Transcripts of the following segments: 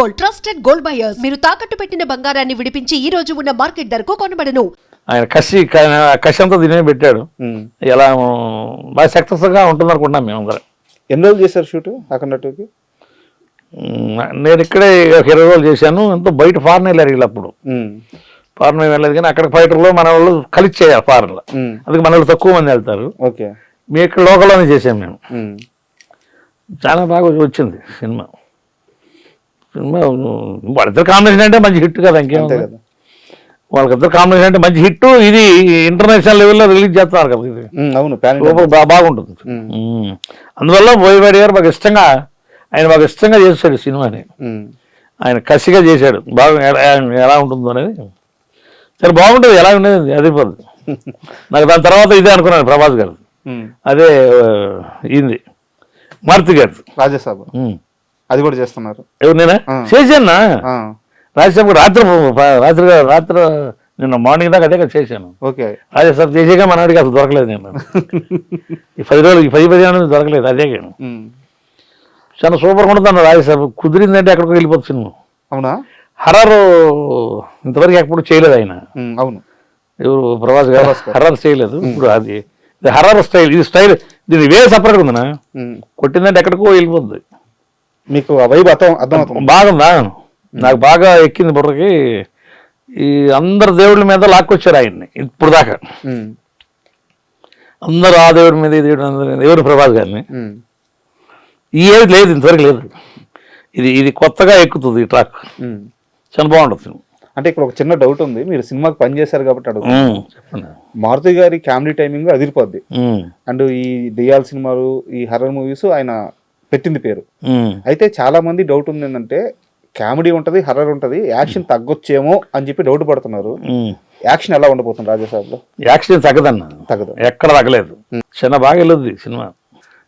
Gold trusted gold buyers. మీరు తాకట్టు పెట్టిన బంగారాన్ని విడిపించి ఈ రోజు ఉన్న మార్కెట్ ధరకు కొనబడను. ఆయన కసి కసి అంతా దీని పెట్టాడు. ఎలా బాగా సక్సెస్గా ఉంటుంది అనుకుంటున్నాం మేము అందరం. ఎన్ని రోజులు చేశారు షూట్ అక్కడ టూకి ఉమ్, నేను ఇక్కడే ఒక ఇరవై రోజులు చేశాను. ఎంతో బయట ఫారెన్ వెళ్ళారు వీళ్ళు అప్పుడు. ఫారెన్ వెళ్ళలేదు కానీ అక్కడ ఫైటర్లో మన వాళ్ళు కలిసి చేయాలి ఫారెన్లో. అందుకే మన వాళ్ళు తక్కువ మంది వెళ్తారు. ఓకే. మీ ఇక్కడ లోకల్లోనే చేసాం మేము. చాలా బాగా వచ్చింది సినిమా. వాళ్ళిద్దరు కాంబినేషన్ అంటే మంచి హిట్ కదా ఇంకేముంది? కదా. వాళ్ళకిద్దరు కాంబినేషన్ అంటే మంచి హిట్ ఇది ఇంటర్నేషనల్ లెవెల్లో రిలీజ్ చేస్తున్నారు కదా ఇది. అవును బాగుంటుంది. అందువల్ల బోయవాడి గారు మాకు ఇష్టంగా ఆయన మాకు ఇష్టంగా చేశాడు సినిమాని. ఆయన కసిగా చేశాడు. బాగా ఎలా ఉంటుందో అనేది. సరే బాగుంటుంది ఎలా ఉండేది అది పోదు. నాకు దాని తర్వాత ఇదే అనుకున్నాను ప్రభాస్ గారు. అదే ఈయనది. మారుతి గారు ఉమ్. అది కూడా చేస్తున్నారు. ఎవరు నేనా. చేశానా? ఆ, రాజ్యసభ రాత్రి రాత్రి రాత్రి నిన్న మార్నింగ్ దాకా అదే కదా చేశాను. ఓకే. రాజ్యసభ చేసాక మనవాడికి అసలు దొరకలేదు నేను. ఈ పది రోజులు ఈ పది పదిహేను దొరకలేదు అదే నేను. చాలా సూపర్గా ఉంటుంది రాజ్యసభ. కుదిరిందంటే ఎక్కడికో వెళ్ళిపోతుంది సినిమా అవునా? హర్రర్ ఇంతవరకు ఎప్పుడు చేయలేదు ఆయన. అవును. ఎవరు ప్రభాస్ గారు. హర్రర్ చేయలేదు. ఇప్పుడు అది ఇది హర్రర్ స్టైల్ ఇది స్టైల్ దీని వే సపరేట్గా ఉందనా. కొట్టిందంటే ఎక్కడికో వెళ్ళిపోతుంది మీకు ఆ వైబ్ అర్థం అర్థమవుతుంది. బాగుందా నాకు బాగా ఎక్కింది బుర్రకి. ఈ అందరు దేవుళ్ళ మీద లాక్కొచ్చారు ఆయన్ని ఇప్పుడు దాకా. అందరూ ఆ దేవుడి మీద ఈ దేవుడి మీద దేవుడు ప్రభాస్ గారిని. ఈ ఏది లేదు ఇంతవరకు లేదు. ఇది ఇది కొత్తగా ఎక్కుతుంది ఈ ట్రాక్. చాలా బాగుంటుంది సినిమా. అంటే ఇక్కడ ఒక చిన్న డౌట్ ఉంది. మీరు సినిమాకి పని చేశారు కాబట్టి అడుగు మారుతి గారి కామెడీ టైమింగ్ అదిరిపోద్ది. అండ్ ఈ దెయ్యాల సినిమాలు ఈ హర్రర్ మూవీస్ ఆయన పెట్టింది పేరు. అయితే చాలా మంది డౌట్ ఉంది ఏంటంటే కామెడీ ఉంటది హర్రర్ ఉంటది యాక్షన్ తగ్గొచ్చేమో అని చెప్పి డౌట్ పడుతున్నారు. యాక్షన్ ఎలా ఉండబోతుంది రాజాసాబ్లో యాక్షన్ తగ్గదన్న. తగ్గదు. ఎక్కడ తగ్గలేదు. చిన్న బాగా వెళ్ళొద్ది సినిమా.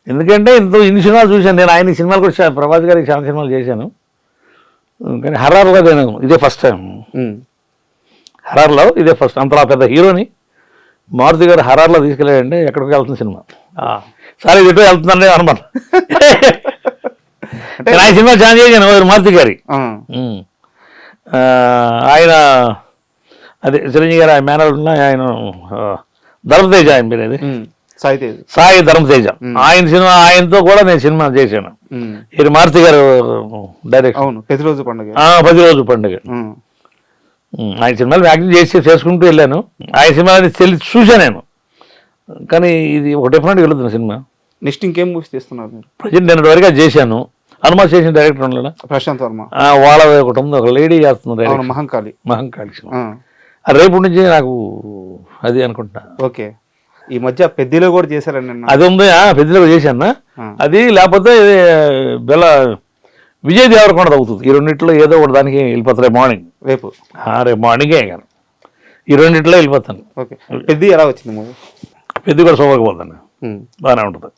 ఎందుకంటే ఇంత ఇన్ని సినిమాలు చూశాను నేను ఆయన సినిమాలు కూడా ప్రభాస్ గారికి చాలా సినిమాలు చేశాను. కానీ హర్రర్గా నేను ఇదే ఫస్ట్ టైం హర్రర్లో ఇదే ఫస్ట్ అంతలా పెద్ద హీరోని మారుతి గారు హర్రర్లో తీసుకెళ్ళాడంటే ఎక్కడికి వెళ్తుంది సినిమా. సరే ఎటో వెళ్తుందండి అనమాట నేను ఆయన సినిమా చాలా చేశాను మారుతి గారి. ఆయన అదే చిరంజీవి గారు ఆయన మేనర్ ఆయన ధర్మతేజ ఆయన పేరు అది సాయి తేజ్. సాయి ధర్మతేజ. ఆయన సినిమా ఆయనతో కూడా నేను సినిమా చేశాను. ఇది మారుతి గారు డైరెక్ట్ అవును ప్రతిరోజు పండుగ. పది రోజు పండుగ. ఆయన సినిమాలు యాక్టింగ్ చేసి చేసుకుంటూ వెళ్ళాను. ఆయన సినిమాని తెలి చూశాను నేను. కానీ ఇది ఒక డిఫరెంట్గా వెళ్తుంది సినిమా. నెక్స్ట్ ఇంకేం మూవీస్ తీస్తున్నారు మీరు? ప్రజెంట్ నేను వరకు చేశాను. అనుమతి చేసిన డైరెక్టర్ ఉండలేదా ప్రశాంత్ వర్మ. వాళ్ళ ఒకటి ఉంది ఒక లేడీ చేస్తుంది అవును డైరెక్ట్ మహంకాళి మహంకాళి రేపు నుంచి నాకు అది అనుకుంటా ఓకే. ఈ మధ్య పెద్దలో కూడా చేశారండి అది ఉంది పెద్దలో చేశాను. అది లేకపోతే బెల్ల విజయ్ దేవరకొండ అవుతుంది ఈ రెండిట్లో ఏదో ఒకటి దానికి వెళ్ళిపోతారు రేపు మార్నింగ్. రేపు. ఆ, రేపు మార్నింగే కానీ ఈ రెండిట్లో వెళ్ళిపోతాను. ఓకే. పెద్ద ఎలా వచ్చింది మూవీ? పెద్ద కూడా సోమకపోతాను బాగానే ఉంటుంది.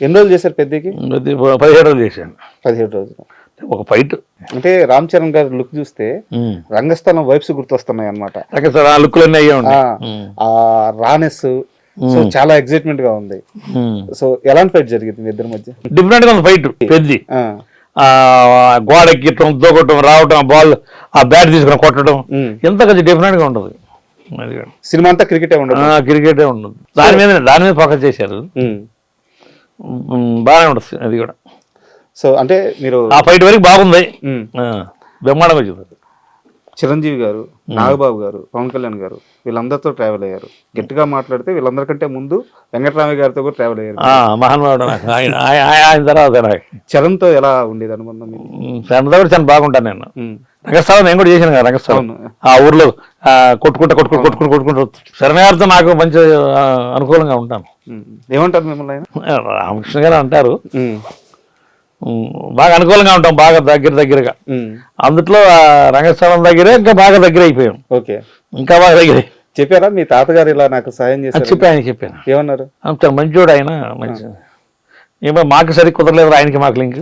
ఎన్ని రోజులు చేశారు పెద్దకి? పెద్ద పదిహేడు రోజులు చేశాను పదిహేడు రోజులు. ఒక ఫైట్. అంటే రామ్ చరణ్ గారి లుక్ చూస్తే రంగస్థలం వైబ్స్ గుర్తొస్తున్నాయి అనమాట సార్ ఆ అయ్యే. ఆ రానెస్. సో చాలా ఎక్సైట్మెంట్గా ఉంది. సో ఎలాంటి ఫైట్ జరిగింది మీ ఇద్దరి మధ్య? డిఫరెంట్గా ఉంది ఫైట్ పెద్ది. గోడ ఎక్కటం దూకటం రావటం ఆ బాల్ ఆ బ్యాట్ తీసుకుని కొట్టడం. ఎంత కొంచెం డిఫరెంట్గా ఉండదు. సినిమా అంతా క్రికెటే ఉండదు. క్రికెటే ఉండదు. దాని మీద దాని మీద ఫోకస్ చేశారు. బాగానే ఉంటుంది అది కూడా. సో అంటే మీరు ఆ ఫైట్ వరకు బాగుంది. బ్రహ్మాండంగా వచ్చింది చిరంజీవి గారు నాగబాబు గారు పవన్ కళ్యాణ్ గారు వీళ్ళందరితో ట్రావెల్ అయ్యారు. గట్టిగా మాట్లాడితే వీళ్ళందరికంటే ముందు వెంకటరామయ్య గారితో కూడా ట్రావెల్ అయ్యారు. మహానుభావుడు. ఆయన ఆయన- ఆయన- ఆయన తర్వాత నాకు. చరణ్తో ఎలా ఉండేది అనుబంధం తన దగ్గర చాలా బాగుంటాను నేను. ఉమ్, రంగస్థలం నేను కూడా చేశాను కదా రంగస్థలం. అవును. ఆ ఊర్లో కొట్టుకుంటా కొట్టుకుంటూ కొట్టుకుంటూ కొట్టుకుంటూ శరణగారితో నాకు మంచి అనుకూలంగా ఉంటాను. ఏమంటారు మిమ్మల్ని ఆయన? రామకృష్ణ గారు అంటారు. బాగా అనుకూలంగా ఉంటాం బాగా దగ్గర దగ్గరగా. అందుట్లో రంగస్థలం దగ్గరే ఇంకా బాగా దగ్గర అయిపోయాం. ఓకే. ఇంకా బాగా దగ్గర. చెప్పారా? మీ తాతగారు ఇలా నాకు సాయం చేశారు. చెప్పాను చెప్పాను. ఏమన్నారు? అంత మంచోడు ఆయన మంచి ఏమో మాకు సరి కుదరలేదు ఆయనకి మాకు లింక్.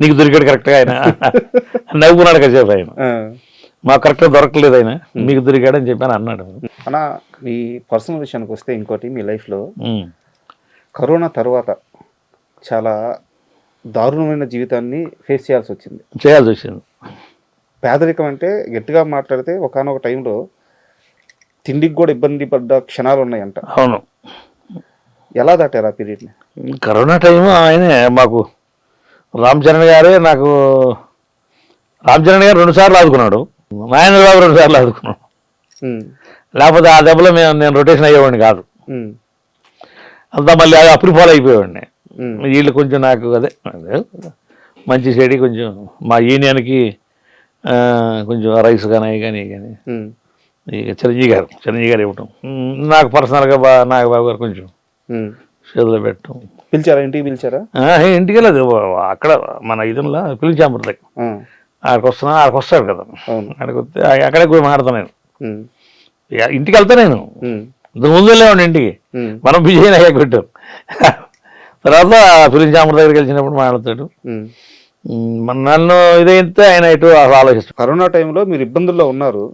నీకు దొరికాడు కరెక్ట్గా ఆయన. నవ్వుకున్నాడు కాసేపు ఆయన. ఆ, మాకు కరెక్ట్గా దొరకలేదు ఆయన. మీకు దొరికాడు అని చెప్పాను అన్నాడు. అన్న మీ పర్సనల్ విషయానికి వస్తే ఇంకోటి మీ లైఫ్లో. కరోనా తర్వాత చాలా దారుణమైన జీవితాన్ని ఫేస్ చేయాల్సి వచ్చింది. చేయాల్సి వచ్చింది. పేదరికం అంటే గట్టిగా మాట్లాడితే ఒకనొక టైంలో తిండికి కూడా ఇబ్బంది పడ్డ క్షణాలు ఉన్నాయంట. అవును. ఎలా దాటారు ఆ పీరియడ్ని? కరోనా టైం ఆయనే మాకు రామ్ చరణ్ గారే నాకు రామ్ చరణ్ గారు రెండు సార్లు ఆదుకున్నాడు. నాయన బాబు రెండు సార్లు ఆదుకున్నాడు ఉమ్, లేకపోతే ఆ దెబ్బలో మేము నేను రొటేషన్ అయ్యేవాడిని కాదు. అంతా మళ్ళీ అది అప్పుడు ఫాలో అయిపోయేవాడిని. వీళ్ళు కొంచెం నాకు అదే మంచి చెడి కొంచెం మా యూనియన్కి కొంచెం రైస్ కానీ అవి కానీ కానీ. ఇక చిరంజీవి గారు చిరంజీవి గారు ఇవ్వటం. నాకు పర్సనల్గా బా నాగబాబు గారు కొంచెం. చేతిలో పెట్టడం పిలిచారా? ఇంటికి పిలిచారా? ఇంటికి వెళ్ళదు అక్కడ మన ఇదిలో పిలిచాంబర్ ఆడికి వస్తున్నా ఆడికి వస్తాడు కదా. అవును. ఆడికి వస్తే అక్కడే కూడా మాడతాను నేను. ఇంటికి వెళ్తా నేను. ఇంతకు ముందు వెళ్ళేవాడిని ఇంటికి. మనం బిజీ అయ్యా కొట్టాం తర్వాత ఫిలిం చాంబర్ దగ్గరికి వెళ్ళినప్పుడు మాట్లాడతాడు. నన్ను ఇదైతే ఆయన ఇటు ఆలోచిస్తాడు. కరోనా టైంలో మీరు ఇబ్బందుల్లో ఉన్నారు.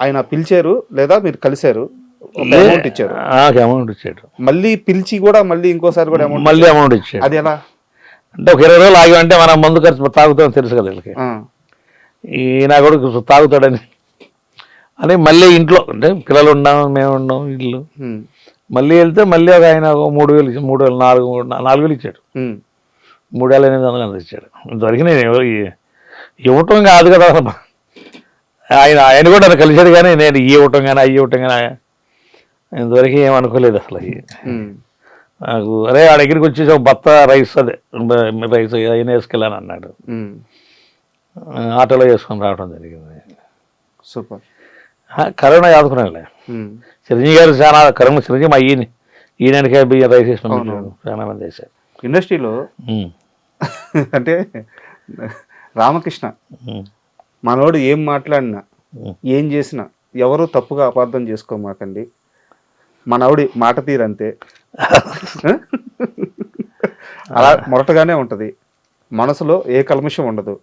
ఆయన పిలిచారు లేదా మీరు కలిశారు? అమౌంట్ ఇచ్చారు. అమౌంట్ ఇచ్చాడు. మళ్ళీ పిలిచి కూడా మళ్ళీ ఇంకోసారి కూడా అమౌంట్ మళ్ళీ అమౌంట్ ఇచ్చాడు. అది ఎలా? అంటే ఒక ఇరవై రోజులు ఆగామంటే మనం మందు ఖర్చు తాగుతామని తెలుసు కదా వీళ్ళకి. ఆ, ఈ నా కొడుకు తాగుతాడని. అని మళ్ళీ ఇంట్లో అంటే పిల్లలు ఉన్నాం మేము ఉన్నాం ఇల్లు. మళ్ళీ వెళ్తే మళ్ళీ ఒక ఆయన ఒక మూడు వేలు ఇచ్చి మూడు వేలు నాలుగు మూడు నాలుగు వేలు ఇచ్చాడు. మూడు వేల ఎనిమిది వందలు అంత ఇచ్చాడు. ఇంతవరకు నేను ఇవ్వటం కాదు కదా. అసలు. ఆయన ఆయన కూడా నన్ను కలిసాడు కానీ నేను ఈ ఇవ్వటం కానీ అవి ఇవ్వటం కానీ ఇంతవరకు ఏం అనుకోలేదు అసలు. నాకు అరే ఆ దగ్గరికి వచ్చేసి ఒక బత్త రైస్ అదే రైస్ అయినా వేసుకెళ్ళాను అన్నాడు. ఆటోలో వేసుకొని రావడం జరిగింది. సూపర్. కరోనా ఆదుకున్నాలే చిరంజీవి గారు చాలా కరోనా చిరంజీవి మా ఈయన ఈయనకే బియ్యం రైస్ వేసి పంపించాడు చాలా మంది వేశారు. ఇండస్ట్రీలో అంటే రామకృష్ణ మనోడు ఏం మాట్లాడినా. ఏం చేసినా ఎవరు తప్పుగా అపార్థం చేసుకోమాకండి. మనవడి మాట తీరంతే. అలా మొరటగానే ఉంటది. మనసులో ఏ కల్మషం ఉండదు?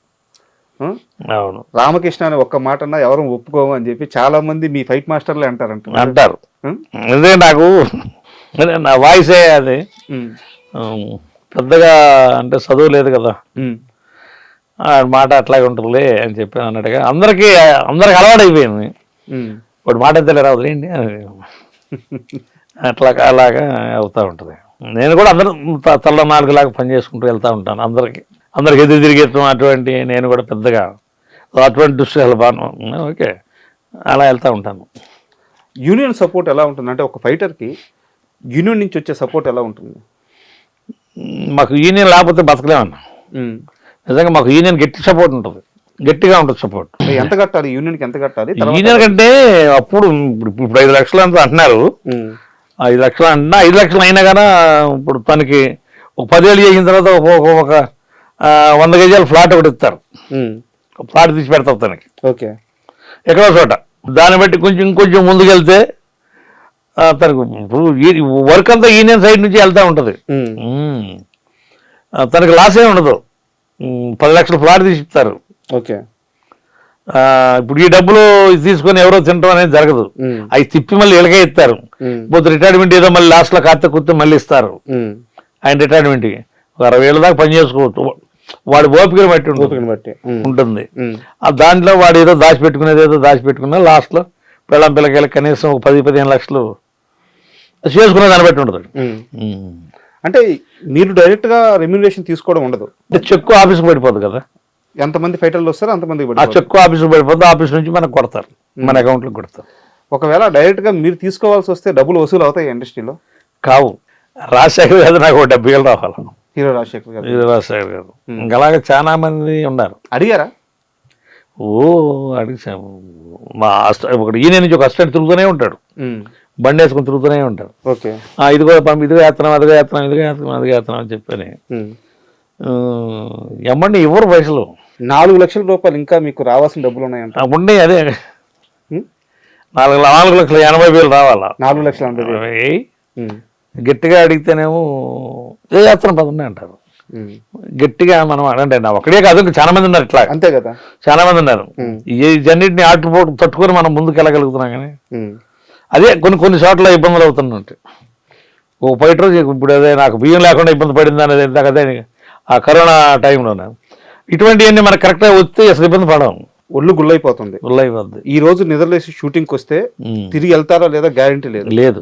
అవును. రామకృష్ణ అని ఒక్క మాట అన్నా ఎవరు ఒప్పుకోము అని చెప్పి చాలా మంది మీ ఫైట్ మాస్టర్లే అంటారంట. అంటారు? ఎందుకంటే నాకు అదే నా వాయిసే అది. పెద్దగా అంటే చదువు లేదు కదా. మాట అట్లాగే ఉంటుందిలే అని చెప్పి అన్నట్టుగా అందరికీ అందరికి అలవాటు అయిపోయింది. వాడు మాట ఎత్తలే రాదు ఏంటి? అట్లా అలాగా అవుతూ ఉంటుంది. నేను కూడా అందరూ తల్ల నాలుగులాగా పని చేసుకుంటూ వెళ్తూ ఉంటాను అందరికి. అందరికి ఎదురు తిరిగేయటం అటువంటి నేను కూడా పెద్దగా అటువంటి దృశ్యాలు బాగా ఓకే. అలా వెళ్తూ ఉంటాను. యూనియన్ సపోర్ట్ ఎలా ఉంటుంది? అంటే ఒక ఫైటర్కి యూనియన్ నుంచి వచ్చే సపోర్ట్ ఎలా ఉంటుంది? మాకు యూనియన్ లేకపోతే బతకలేమన్నా. నిజంగా మాకు యూనియన్ గట్టి సపోర్ట్ ఉంటుంది. గట్టిగా ఉంటుంది సపోర్ట్. ఎంత కట్టాలి? యూనియన్కి ఎంత కట్టాలి? యూనియన్ కంటే అప్పుడు ఇప్పుడు ఐదు లక్షలు అంత అంటున్నారు. ఐదు లక్షలు అంటున్నా ఐదు లక్షలు అయినా కానీ ఇప్పుడు తనకి ఒక పదేళ్ళు చేసిన తర్వాత ఒక ఒక- ఒక ఆ, వంద గజాల ఫ్లాట్ ఒకటి ఇస్తారు. ఫ్లాట్ తీసి పెడతారు తనకి. ఓకే. ఎక్కడో చోట. దాన్ని బట్టి కొంచెం ఇంకొంచెం ముందుకెళ్తే తనకు వర్క్ అంతా యూనియన్ సైడ్ నుంచి వెళ్తూ ఉంటుంది. తనకి లాస్ ఏమి ఉండదు. పది లక్షల ఫ్లాట్ తీసి ఇస్తారు. ఓకే. ఇప్పుడు ఈ డబ్బులు తీసుకొని ఎవరో తినడం అనేది జరగదు. అవి తిప్పి మళ్ళీ ఇలాగే ఇస్తారు. పోతే రిటైర్మెంట్ ఏదో మళ్ళీ లాస్ట్లో కాస్త కుత్తే మళ్ళీ ఇస్తారు. ఆయన రిటైర్మెంట్కి ఒక అరవై ఏళ్ళ దాకా పని చేసుకోవచ్చు వాడి ఓపికను బట్టి ఉంటుంది. ఓపికను బట్టి. ఉంటుంది. ఆ దాంట్లో వాడు ఏదో దాచిపెట్టుకునేది ఏదో దాచిపెట్టుకున్నా లాస్ట్లో పిల్లం పిల్లకాయలు కనీసం ఒక పది పదిహేను లక్షలు చేసుకునే దాన్ని బట్టి ఉంటుంది. అంటే మీరు డైరెక్ట్గా రెమ్యునరేషన్ తీసుకోవడం ఉండదు చెక్కు ఆఫీస్కి పడిపోతుంది కదా ఎంతమంది ఫైటర్లు వస్తారో అంతమంది ఆ చెక్కు ఆఫీస్కి పడిపోతుంది ఆఫీస్ నుంచి మనకు కొడతారు మన అకౌంట్లోకి కొడతారు. ఒకవేళ డైరెక్ట్గా మీరు తీసుకోవాల్సి వస్తే డబ్బులు వసూలు అవుతాయి ఇండస్ట్రీలో? కావు. రాజశేఖర్ గారు నాకు ఒక డెబ్బై ఏళ్ళు రావాలి. హీరో రాజశేఖర్ గారు. ఇది రాజశేఖర్ గారు. ఇంకా అలాగే చాలా మంది ఉన్నారు. అడిగారా? ఓ అడిగాము. మా ఒకటి ఈయన నుంచి ఒక అసిస్టెంట్ తిరుగుతూనే ఉంటాడు. బండి వేసుకుని తిరుగుతూనే ఉంటాడు. ఓకే. ఆ, ఇదిగో పంపి ఇదిగో వేస్తున్నాం అదిగో వేస్తున్నాం ఇదిగో వేస్తున్నాం అదిగో వేస్తున్నాం అని చెప్పని. ఎమ్మండి ఎవరు పైసలు నాలుగు లక్షల రూపాయలు ఇంకా మీకు రావాల్సిన డబ్బులు ఉన్నాయంట. ఉండే అదే? నాలుగు నాలుగు లక్షల ఎనభై వేలు రావాలా? నాలుగు లక్షల ఎనభై వేలు. గట్టిగా అడిగితేనేమో ఏ వేస్తున్నాం పదండి అంటారు. ఉం. గట్టిగా మనం అంటే నా ఒకడే కాదు ఇంకా చాలా మంది ఉన్నారు ఇట్లా అంతే కదా? చాలా మంది ఉన్నారు. ఈ జన్నిటిని ఆటుపోటు తట్టుకొని మనం ముందుకు వెళ్ళగలుగుతున్నాం కానీ. అదే కొన్ని కొన్ని చోట్ల ఇబ్బందులు అవుతున్నట్టు. ఓ ఫైటర్ ఇప్పుడు అదే నాకు బియ్యం లేకుండా ఇబ్బంది పడింది అనేది ఇందాక అదే ఆ కరోనా టైంలోనే? ఇటువంటివన్నీ మనకు కరెక్ట్గా వస్తే అసలు ఇబ్బంది పడము ఒళ్ళు గుల్లైపోతుంది. ఉల్లైపోద్ది ఈ రోజు నిద్రలేసి షూటింగ్కి వస్తే. తిరిగి వెళ్తారా లేదా గ్యారంటీ లేదు. లేదు.